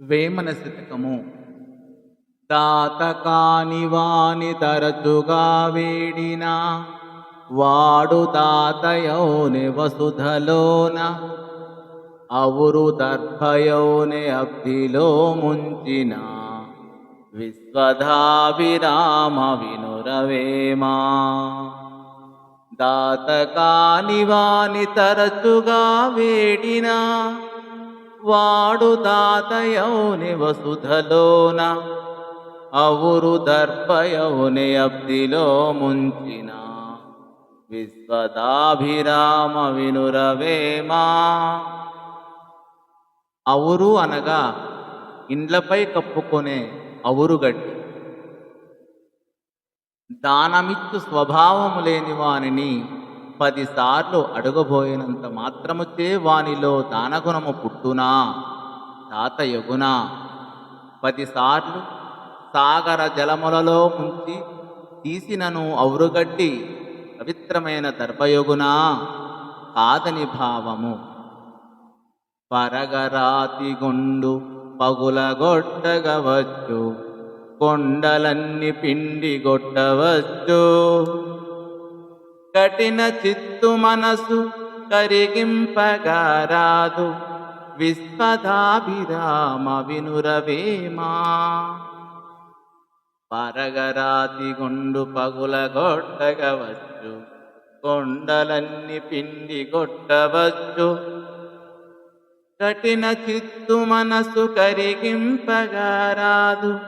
వేమన శతకము. తాతకాని వాని తరచుగా వేడిన వాడు తాతయోని వసుధలోన అవురు దర్భయోని అబ్ధిలో ముంచిన విశ్వధాభిరామ వినురవేమా. దాతకాని వాని తరచుగా వేడినా వాడు దాతయౌని వసుధలోన అవురు దర్భయౌని అబ్దిలో ముంచిన. విశ్వదాభిరామ వినురవేమా అవురు అనగా ఇండ్లపై కప్పుకొనే అవురుగడ్డి దానమిచ్చు స్వభావము లేని వానిని పదిసార్లు అడుగబోయినంత మాత్రముచే వానిలో దానగుణము పుట్టునా? తాతయగునా పదిసార్లు సాగర జలములలో ముంచి తీసినను ఔరుగడ్డి పవిత్రమైన దర్భయగునా కాదని భావము. పరగరాతిగుండు పగులగొట్టగవచ్చు కొండలన్ని పిండి కొట్టవచ్చు కఠిన చిత్తు మనసు కరిగింపగారాదు. విశ్వదాభిరామ వినురవేమా పరగరాతి గుండు పగులగొట్టగవచ్చు కొండలన్ని పిండి కొట్టవచ్చు కఠిన చిత్తు మనసు కరిగింపగారాదు.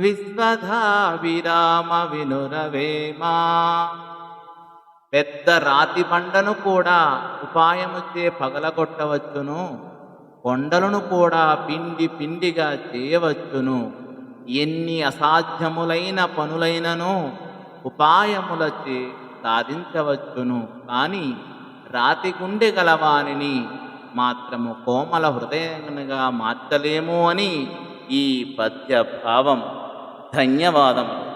విశ్వధాభిరామ వినురవేమా పెద్ద రాతి బండను కూడా ఉపాయముచే పగలగొట్టవచ్చును. కొండలను కూడా పిండి పిండిగా చేయవచ్చును. ఎన్ని అసాధ్యములైన పనులైనను ఉపాయములచే సాధించవచ్చును. కానీ రాతి గుండె గలవానిని మాత్రము కోమల హృదయంగా మార్చలేము అని ఈ పద్య భావం ధన్యవాదములు.